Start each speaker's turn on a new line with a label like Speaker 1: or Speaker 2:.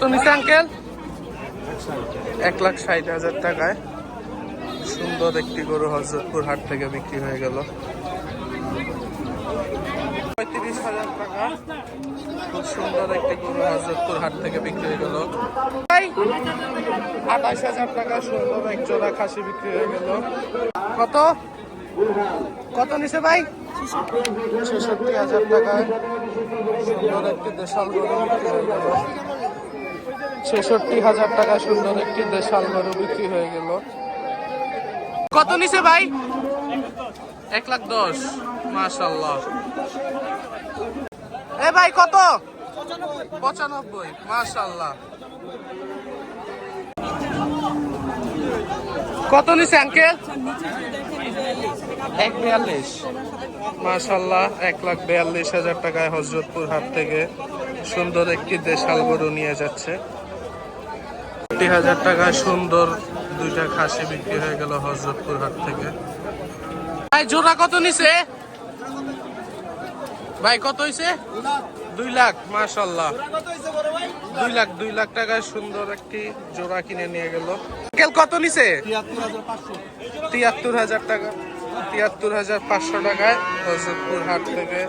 Speaker 1: কত নিচে আঙ্কেল? এক লাখ ষাট হাজার টাকায়। সুন্দর একটি গরু হজরতপুর হাট থেকে বিক্রি হয়ে গেল। পঁয়ত্রিশ হাজার টাকা। খুব সুন্দর একটি গরু হাট থেকে বিক্রি হয়ে গেল। হাজার টাকা সুন্দর খাসি বিক্রি হয়ে গেল। কত? কত নিছে ভাই? ছেষট্টি হাজার টাকায়। সুন্দর একটি দেশাল গরু বিক্রি হয়ে গেল। ছেষট্টি হাজার টাকা সুন্দর একটি দেশাল গরু বিক্রি হয়ে গেল। কত নিছে ভাই? এক লাখ দশ মাশাল্লাহ এ ভাই, কত? পঁচানব্বই মাশাল্লাহ কত নিছে, আঙ্কেল? এক বিয়াল্লিশ। মাশাল্লাহ এক লাখ বিয়াল্লিশ হাজার টাকায় হজরতপুর হাট থেকে সুন্দর একটি দেশাল গরু নিয়ে যাচ্ছে। আশি হাজার টাকায় সুন্দর দুইটা খাসি বিক্রি হয়ে গেল হজরতপুর হাট থেকে। ভাই, জোড়া কত নিছে? ভাই, কত হইছে? দুই লাখ মাশাল্লাহ দুই লাখ দুই লাখ টাকায় সুন্দর একটি জোড়া কিনে নিয়ে গেল। আঙ্কেল কত নিছে? তিয়াত্তর হাজার টাকা। তিয়াত্তর হাজার পাঁচশো টাকায় হজরতপুর হাট থেকে।